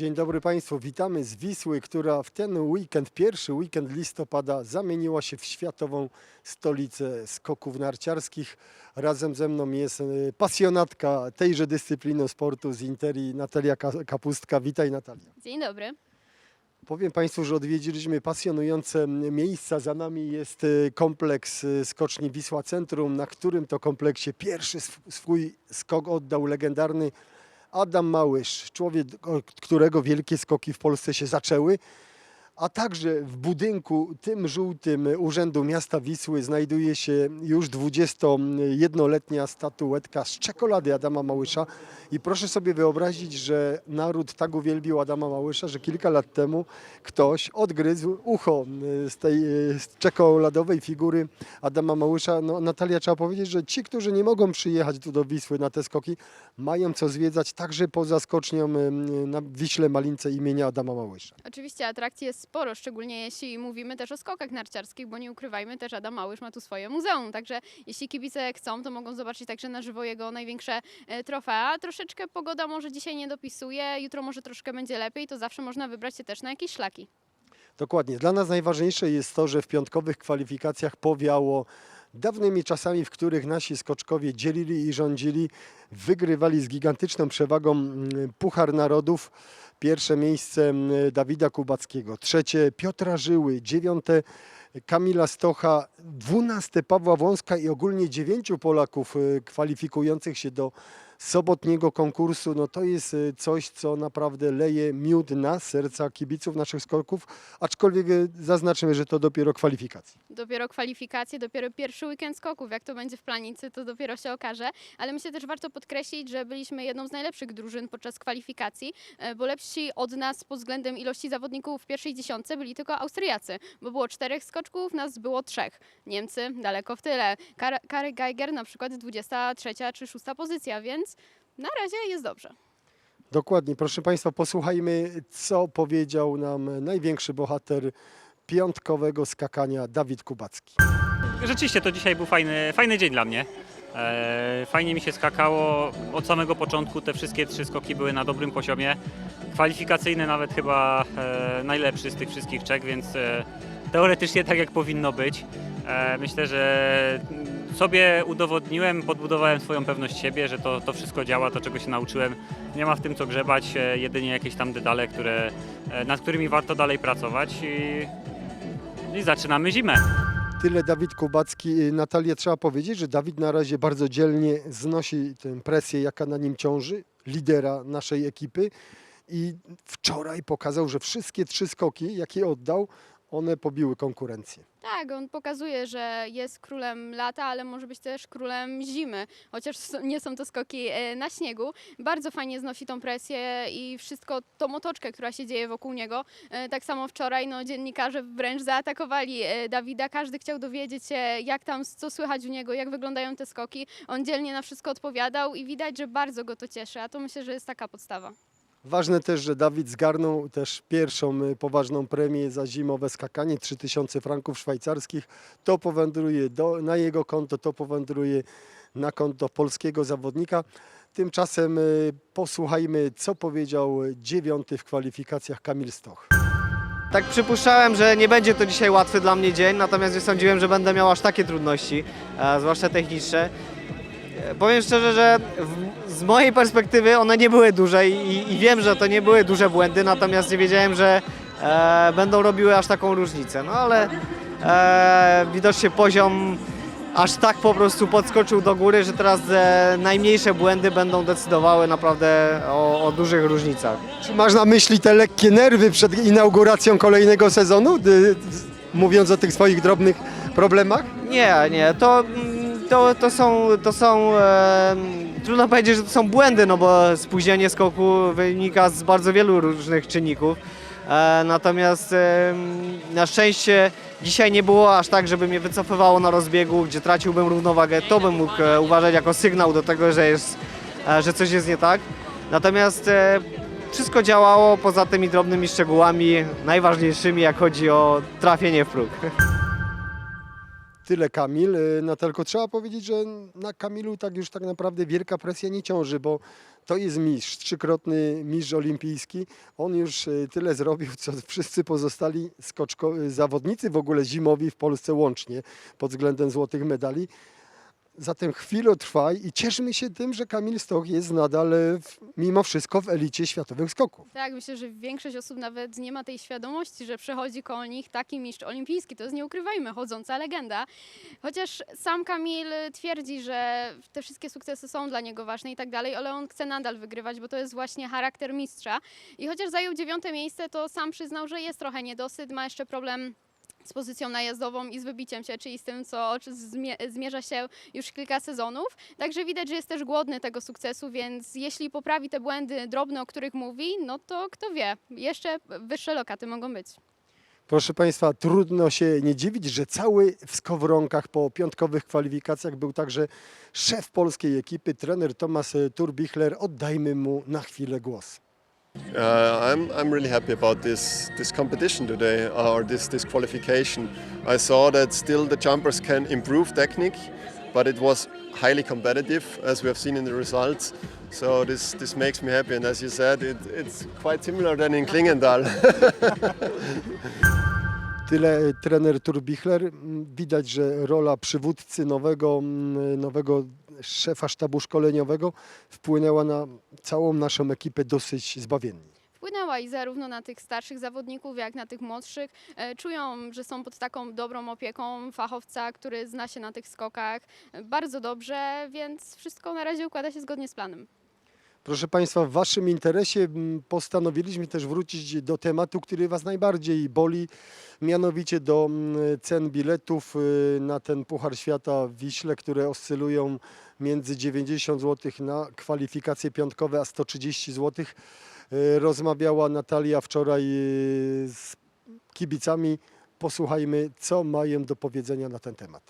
Dzień dobry Państwu, witamy z Wisły, która w ten weekend, pierwszy weekend listopada zamieniła się w światową stolicę skoków narciarskich. Razem ze mną jest e, pasjonatka tejże dyscypliny sportu z Interi, Natalia Ka- Kapustka. Witaj Natalia. Dzień dobry. Powiem Państwu, że odwiedziliśmy pasjonujące miejsca. Za nami jest e, kompleks e, skoczni Wisła Centrum, na którym to kompleksie pierwszy sw- swój skok oddał legendarny Adam Małysz, człowiek, którego wielkie skoki w Polsce się zaczęły. A także w budynku tym żółtym Urzędu Miasta Wisły znajduje się już 21-letnia statuetka z czekolady Adama Małysza. I proszę sobie wyobrazić, że naród tak uwielbił Adama Małysza, że kilka lat temu ktoś odgryzł ucho y, z tej y, z czekoladowej figury Adama Małysza. No, Natalia, trzeba powiedzieć, że ci, którzy nie mogą przyjechać tu do Wisły na te skoki, mają co zwiedzać także poza skocznią y, na Wiśle Malince imienia Adama Małysza. Oczywiście atrakcji jest sporo, szczególnie jeśli mówimy też o skokach narciarskich, bo nie ukrywajmy też, Adam Małysz ma tu swoje muzeum, także jeśli kibice chcą, to mogą zobaczyć także na żywo jego największe e, trofea. Troszeczkę pogoda może dzisiaj nie dopisuje, jutro może troszkę będzie lepiej, to zawsze można wybrać się też na jakieś szlaki. Dokładnie. Dla nas najważniejsze jest to, że w piątkowych kwalifikacjach powiało dawnymi czasami, w których nasi skoczkowie dzielili i rządzili, wygrywali z gigantyczną przewagą mm, Puchar Narodów. Pierwsze miejsce mm, Dawida Kubackiego, trzecie Piotra Żyły, dziewiąte Kamila Stocha, dwunaste Pawła Wąska i ogólnie dziewięciu Polaków y, kwalifikujących się do sobotniego konkursu. No to jest y, coś, co naprawdę leje miód na serca kibiców naszych skoków, aczkolwiek y, zaznaczymy, że to dopiero kwalifikacje. Dopiero kwalifikacje, dopiero pierwszy weekend skoków. Jak to będzie w planicy, to dopiero się okaże. Ale myślę też warto podkreślić, że byliśmy jedną z najlepszych drużyn podczas kwalifikacji, e, bo lepsi od nas pod względem ilości zawodników w pierwszej dziesiątce byli tylko Austriacy, bo było czterech skoczków, nas było trzech. Niemcy daleko w tyle. Kar- Geiger na przykład 23 czy 6 pozycja, więc na razie jest dobrze. Dokładnie, proszę Państwa, posłuchajmy, co powiedział nam największy bohater piątkowego skakania Dawid Kubacki. Rzeczywiście to dzisiaj był fajny, fajny dzień dla mnie. E, Fajnie mi się skakało. Od samego początku te wszystkie trzy skoki były na dobrym poziomie. Kwalifikacyjny nawet chyba e, najlepszy z tych wszystkich trzech, więc e, teoretycznie tak jak powinno być. E, Myślę, że sobie udowodniłem, podbudowałem swoją pewność siebie, że to, to wszystko działa, to czego się nauczyłem. Nie ma w tym co grzebać, e, jedynie jakieś tam detale, które, e, nad którymi warto dalej pracować i, i zaczynamy zimę. Tyle Dawid Kubacki. Natalia, trzeba powiedzieć, że Dawid na razie bardzo dzielnie znosi tę presję, jaka na nim ciąży, lidera naszej ekipy. I wczoraj pokazał, że wszystkie trzy skoki, jakie oddał, one pobiły konkurencję. Tak, on pokazuje, że jest królem lata, ale może być też królem zimy, chociaż nie są to skoki e, na śniegu. Bardzo fajnie znosi tą presję i wszystko, tą otoczkę, która się dzieje wokół niego. E, Tak samo wczoraj no, dziennikarze wręcz zaatakowali e, Dawida. Każdy chciał dowiedzieć się, jak tam, co słychać u niego, jak wyglądają te skoki. On dzielnie na wszystko odpowiadał i widać, że bardzo go to cieszy, a to myślę, że jest taka podstawa. Ważne też, że Dawid zgarnął też pierwszą y, poważną premię za zimowe skakanie 3000 franków szwajcarskich. To powędruje do, na jego konto, to powędruje na konto polskiego zawodnika. Tymczasem y, posłuchajmy, co powiedział dziewiąty w kwalifikacjach Kamil Stoch. Tak przypuszczałem, że nie będzie to dzisiaj łatwy dla mnie dzień, natomiast nie sądziłem, że będę miał aż takie trudności, e, zwłaszcza techniczne. E, Powiem szczerze, że w, z mojej perspektywy one nie były duże i, i wiem, że to nie były duże błędy, natomiast nie wiedziałem, że e, będą robiły aż taką różnicę. No ale e, widocznie poziom aż tak po prostu podskoczył do góry, że teraz e, najmniejsze błędy będą decydowały naprawdę o, o dużych różnicach. Czy masz na myśli te lekkie nerwy przed inauguracją kolejnego sezonu, y, mówiąc o tych swoich drobnych problemach? Nie, nie, to, mm, to, to są, to są e, trudno powiedzieć, że to są błędy, no bo spóźnienie skoku wynika z bardzo wielu różnych czynników. E, natomiast e, na szczęście dzisiaj nie było aż tak, żeby mnie wycofywało na rozbiegu, gdzie traciłbym równowagę. To bym mógł e, uważać jako sygnał do tego, że, jest, e, że coś jest nie tak. Natomiast e, wszystko działało poza tymi drobnymi szczegółami, najważniejszymi jak chodzi o trafienie w próg. Tyle Kamil. Y, Natalko, trzeba powiedzieć, że na Kamilu tak już tak naprawdę wielka presja nie ciąży, bo to jest mistrz, trzykrotny mistrz olimpijski. On już e, tyle zrobił, co wszyscy pozostali skoczko- zawodnicy w ogóle zimowi w Polsce łącznie pod względem złotych medali. Zatem chwilę trwaj i cieszmy się tym, że Kamil Stoch jest nadal w, mimo wszystko w elicie światowych skoków. Tak, myślę, że większość osób nawet nie ma tej świadomości, że przechodzi koło nich taki mistrz olimpijski. To jest, nie ukrywajmy, chodząca legenda. Chociaż sam Kamil twierdzi, że te wszystkie sukcesy są dla niego ważne i tak dalej, ale on chce nadal wygrywać, bo to jest właśnie charakter mistrza. I chociaż zajął dziewiąte miejsce, to sam przyznał, że jest trochę niedosyt, ma jeszcze problem z pozycją najazdową i z wybiciem się, czyli z tym, co zmierza się już kilka sezonów. Także widać, że jest też głodny tego sukcesu, więc jeśli poprawi te błędy drobne, o których mówi, no to kto wie, jeszcze wyższe lokaty mogą być. Proszę Państwa, trudno się nie dziwić, że cały w skowronkach po piątkowych kwalifikacjach był także szef polskiej ekipy, trener Tomasz Turbichler. Oddajmy mu na chwilę głos. Uh, I'm, I'm really happy about this, this competition today or this, this qualification. I saw that still the jumpers can improve technique, but it was highly competitive as we have seen in the results. So this, this makes me happy and as you said, it, it's quite similar than in Klingendal. Tyle trener Turbichler. Widać, że rola przywódcy nowego, nowego szefa sztabu szkoleniowego wpłynęła na całą naszą ekipę dosyć zbawiennie. Wpłynęła i zarówno na tych starszych zawodników, jak na tych młodszych. E, Czują, że są pod taką dobrą opieką fachowca, który zna się na tych skokach bardzo dobrze, więc wszystko na razie układa się zgodnie z planem. Proszę Państwa, w Waszym interesie mm, postanowiliśmy też wrócić do tematu, który Was najbardziej boli, mianowicie do mm, cen biletów y, na ten Puchar Świata w Wiśle, które oscylują między 90 zł na kwalifikacje piątkowe, a 130 zł. Y, Rozmawiała Natalia wczoraj y, z kibicami. Posłuchajmy, co mają do powiedzenia na ten temat.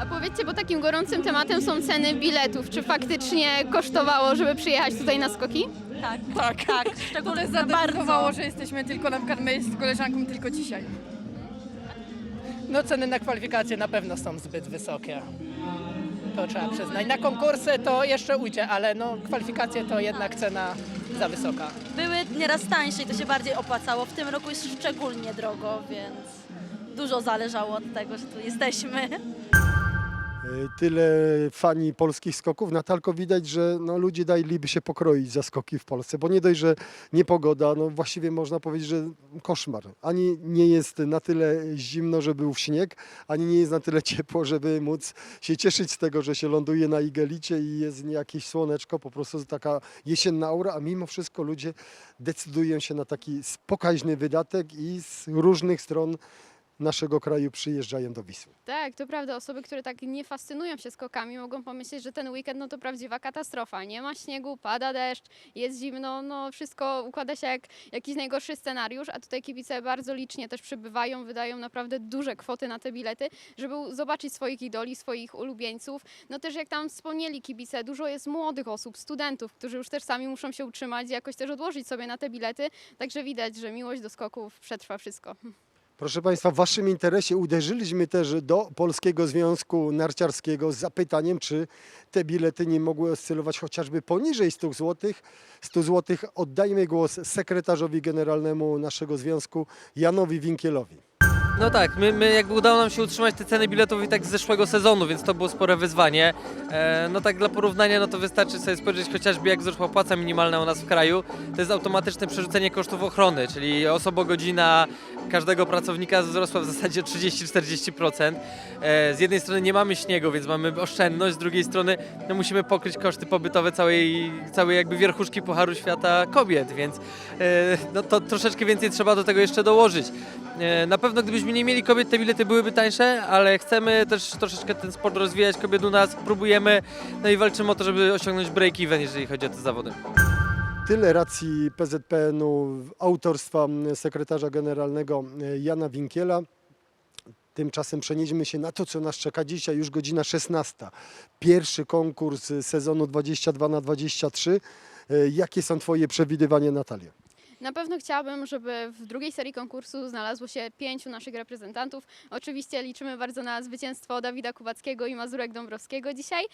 A powiedzcie, bo takim gorącym tematem są ceny biletów. Czy faktycznie kosztowało, żeby przyjechać tutaj na skoki? Tak, Tak, tak. Szczególnie zadecydowało, bardzo. że jesteśmy tylko, na przykład my z koleżanką tylko dzisiaj. No ceny na kwalifikacje na pewno są zbyt wysokie. To trzeba przyznać. Na konkursy to jeszcze ujdzie, ale no kwalifikacje to jednak cena za wysoka. Były nieraz tańsze i to się bardziej opłacało. W tym roku jest szczególnie drogo, więc dużo zależało od tego, że tu jesteśmy. Y, Tyle fani polskich skoków. Natalko widać, że no, ludzie daliby się pokroić za skoki w Polsce, bo nie dość, że niepogoda, no właściwie można powiedzieć, że koszmar. Ani nie jest na tyle zimno, żeby był śnieg, ani nie jest na tyle ciepło, żeby móc się cieszyć z tego, że się ląduje na igelicie i jest jakieś słoneczko, po prostu taka jesienna aura, a mimo wszystko ludzie decydują się na taki pokaźny wydatek i z różnych stron naszego kraju przyjeżdżają do Wisły. Tak, to prawda. Osoby, które tak nie fascynują się skokami, mogą pomyśleć, że ten weekend no to prawdziwa katastrofa. Nie ma śniegu, pada deszcz, jest zimno, no wszystko układa się jak jakiś najgorszy scenariusz, a tutaj kibice bardzo licznie też przybywają, wydają naprawdę duże kwoty na te bilety, żeby zobaczyć swoich idoli, swoich ulubieńców. No też jak tam wspomnieli kibice, dużo jest młodych osób, studentów, którzy już też sami muszą się utrzymać, jakoś też odłożyć sobie na te bilety, także widać, że miłość do skoków przetrwa wszystko. Proszę Państwa, w Waszym interesie uderzyliśmy też do Polskiego Związku Narciarskiego z zapytaniem, czy te bilety nie mogły oscylować chociażby poniżej 100 zł. 100 zł. Oddajmy głos sekretarzowi generalnemu naszego związku, Janowi Winkielowi. No tak, my, my jakby udało nam się utrzymać te ceny biletów i tak z zeszłego sezonu, więc to było spore wyzwanie. E, no tak dla porównania, no to wystarczy sobie spojrzeć chociażby jak wzrosła płaca minimalna u nas w kraju. To jest automatyczne przerzucenie kosztów ochrony, czyli osobogodzina każdego pracownika wzrosła w zasadzie 30-40%. E, z jednej strony nie mamy śniegu, więc mamy oszczędność, z drugiej strony no musimy pokryć koszty pobytowe całej, całej jakby wierchuszki Pucharu Świata kobiet, więc e, no to troszeczkę więcej trzeba do tego jeszcze dołożyć. E, Na pewno gdybyśmy nie mieli kobiet, te bilety byłyby tańsze, ale chcemy też troszeczkę ten sport rozwijać kobiet u nas, próbujemy, no i walczymy o to, żeby osiągnąć break-even, jeżeli chodzi o te zawody. Tyle racji PZPN-u autorstwa sekretarza generalnego e, Jana Winkiela. Tymczasem przenieśmy się na to, co nas czeka dzisiaj, już godzina 16. Pierwszy konkurs sezonu 22 na 23. E, Jakie są Twoje przewidywania, Natalia? Na pewno chciałabym, żeby w drugiej serii konkursu znalazło się pięciu naszych reprezentantów. Oczywiście liczymy bardzo na zwycięstwo Dawida Kubackiego i Mazurek Dąbrowskiego dzisiaj.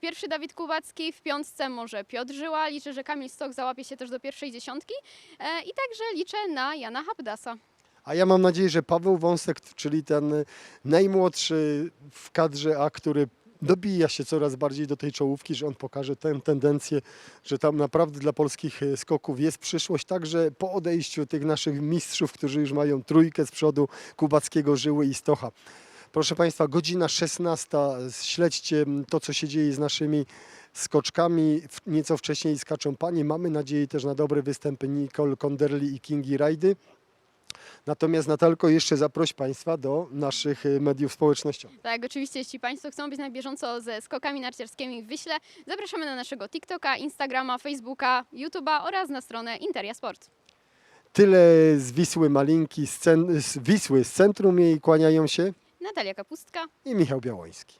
Pierwszy Dawid Kubacki, w piątce może Piotr Żyła. Liczę, że Kamil Stok załapie się też do pierwszej dziesiątki. E, I także liczę na Jana Habdasa. A ja mam nadzieję, że Paweł Wąsek, czyli ten najmłodszy w kadrze A, który dobija się coraz bardziej do tej czołówki, że on pokaże tę tendencję, że tam naprawdę dla polskich e, skoków jest przyszłość, także po odejściu tych naszych mistrzów, którzy już mają trójkę z przodu, Kubackiego, Żyły i Stocha. Proszę Państwa, godzina 16. Śledźcie to, co się dzieje z naszymi skoczkami. Nieco wcześniej skaczą panie. Mamy nadzieję też na dobre występy Nicole Konderli i Kingi Rajdy. Natomiast Natalko, jeszcze zaproś Państwa do naszych y, mediów społecznościowych. Tak, oczywiście, jeśli Państwo chcą być na bieżąco ze skokami narciarskimi w Wyśle, zapraszamy na naszego TikToka, Instagrama, Facebooka, YouTube'a oraz na stronę Interia Sport. Tyle z Wisły Malinki, z Wisły, z centrum jej kłaniają się Natalia Kapustka. i Michał Białoński.